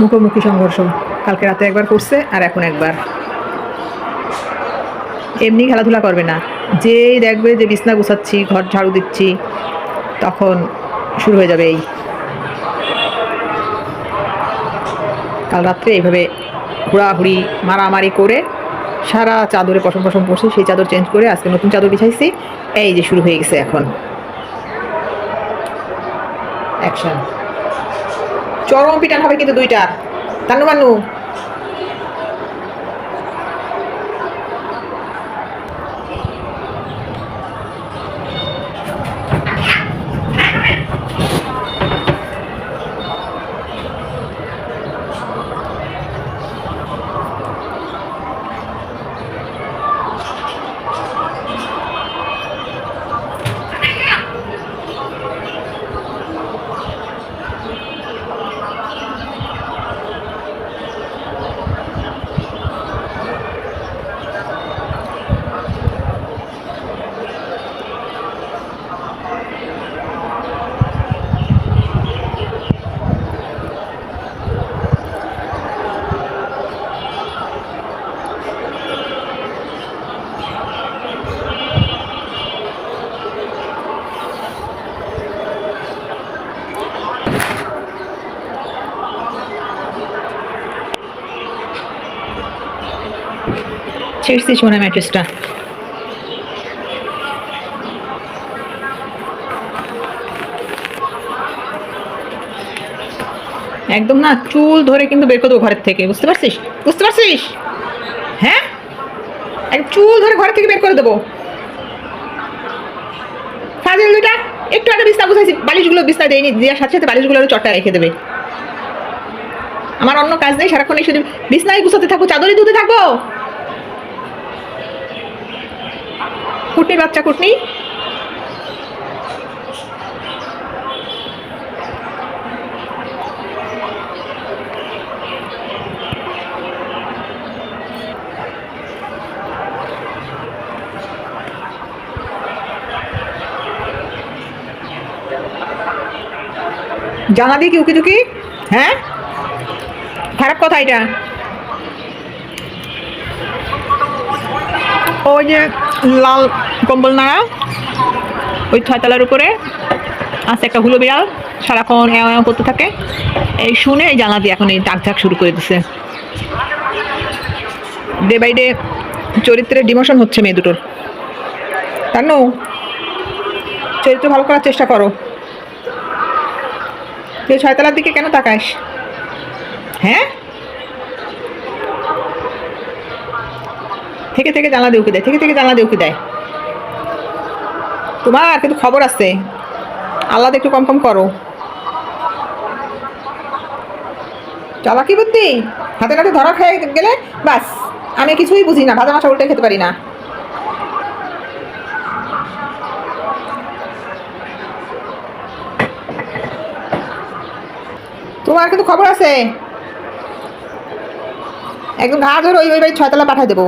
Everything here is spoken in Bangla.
মুখোমুখি সংঘর্ষ। কালকে রাতে একবার করছে আর এখন একবার। এমনি খেলাধুলা করবে না। যেই দেখবে যে বিছনা গুছাচ্ছি, ঘর ঝাড়ু দিচ্ছি, তখন শুরু হয়ে যাবে এই। কাল রাত্রে এইভাবে হুড়াহুড়ি, মারামারি করে সারা চাদরে পশম পশম পড়ছে সেই চাদর চেঞ্জ করে আজকে নতুন চাদর বিছাইছি। এই যে শুরু হয়ে গেছে এখন। অ্যাকশন চরম পিটান হবে কিন্তু দুইটা। তানু মানু ছেড়ছি সোনা ম্যাট্রেসটা একদম না, চুল ধরে কিন্তু বের করে দেবো ঘরের থেকে, বুঝতে পারছিস? বুঝতে পারছিস? হ্যাঁ? এক চুল ধরে ঘর থেকে বের করে দেবো। ফাজিল দুইটা, একটু আগে বিস্তার বুঝাইছি, বালিশগুলো বিস্তার দেয়নি দেওয়ার সাথে সাথে বালিশগুলো আরও চটটা রেখে দেবে। আমার অন্য কাজ নেই, সারাক্ষণ এই শুধু বিছনায় গুছাতে থাকব চাদরই ধুতে থাকব? কুটনি বাচ্চা কুটনি জানা দিয়ে কি উকি ঝুঁকি হ্যাঁ? খারাপ কথা এটা। ওই যে লাল কম্বল নাড়া। ওই ছয়তলার উপরে আছে একটা হুলো বিড়াল। সারাক্ষণ এও এও করতে থাকে। এই শুনে এই জানলা দিয়ে এখন এই ডাক ঝাক শুরু করে দিছে। ডে বাই ডে চরিত্রের ডিমোশন হচ্ছে মেয়ে দুটোর। তানু, চরিত্র ভালো করার চেষ্টা করো। তুই ছয়তলার দিকে কেন তাকাস? হ্যাঁ? থেকে থেকে জানলা দিয়ে উকি দেয়, থেকে থেকে জানলা দিয়ে উকি দেয়। তোমার কিন্তু খবর আছে। আল্লাহ একটু কম কম করো। চালাকি বুদ্ধি? হাতে নাতে ধরা খেয়ে গেলে বাস আমি কিছুই বুঝি না, ভাজা মাছা উল্টে খেতে পারি না। তোমার কিন্তু খবর আছে। একদম ঘা ধরে ওই ওই বাড়ি ছয়তলা পাঠাই দেবো।